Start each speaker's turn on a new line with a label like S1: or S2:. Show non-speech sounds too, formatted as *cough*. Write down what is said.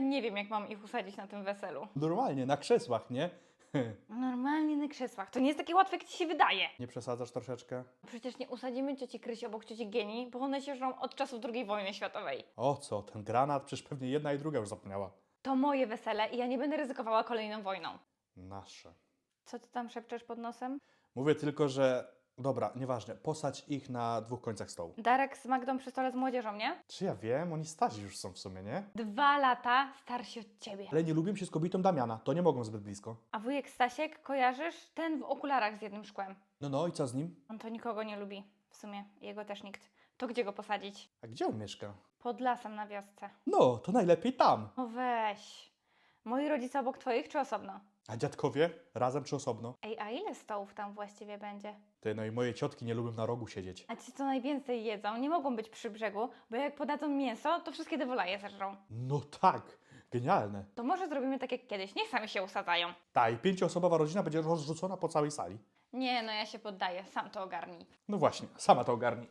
S1: nie wiem, jak mam ich usadzić na tym weselu.
S2: Normalnie, na krzesłach, nie? *laughs*
S1: Normalnie na krzesłach. To nie jest takie łatwe, jak ci się wydaje.
S2: Nie przesadzasz troszeczkę?
S1: Przecież nie usadzimy cioci Krysi obok cioci Gieni, bo one się żrą od czasów II wojny światowej.
S2: O co, ten granat? Przecież pewnie jedna i druga już zapomniała.
S1: To moje wesele i ja nie będę ryzykowała kolejną wojną.
S2: Nasze.
S1: Co ty tam szepczesz pod nosem?
S2: Mówię tylko, że... Dobra, nieważne, posadź ich na dwóch końcach stołu.
S1: Darek z Magdą przy stole z młodzieżą, nie?
S2: Czy ja wiem? Oni starzy już są w sumie, nie?
S1: Dwa lata starsi od ciebie.
S2: Ale nie lubię się z kobietą Damiana, to nie mogą zbyt blisko.
S1: A wujek Stasiek, kojarzysz? Ten w okularach z jednym szkłem.
S2: No no i co z nim?
S1: On to nikogo nie lubi. W sumie, jego też nikt. To gdzie go posadzić?
S2: A gdzie on mieszka?
S1: Pod lasem na wiosce.
S2: No, to najlepiej tam.
S1: O weź. Moi rodzice obok twoich czy osobno?
S2: A dziadkowie? Razem czy osobno?
S1: Ej, a ile stołów tam właściwie będzie?
S2: Ty, no i moje ciotki nie lubią na rogu siedzieć.
S1: A ci co najwięcej jedzą, nie mogą być przy brzegu, bo jak podadzą mięso, to wszystkie dewolaje zeżrą.
S2: No tak, genialne.
S1: To może zrobimy tak jak kiedyś, niech sami się usadzają.
S2: Ta i pięcioosobowa rodzina będzie rozrzucona po całej sali.
S1: Nie, no ja się poddaję, sam to ogarnij.
S2: No właśnie, sama to ogarnij.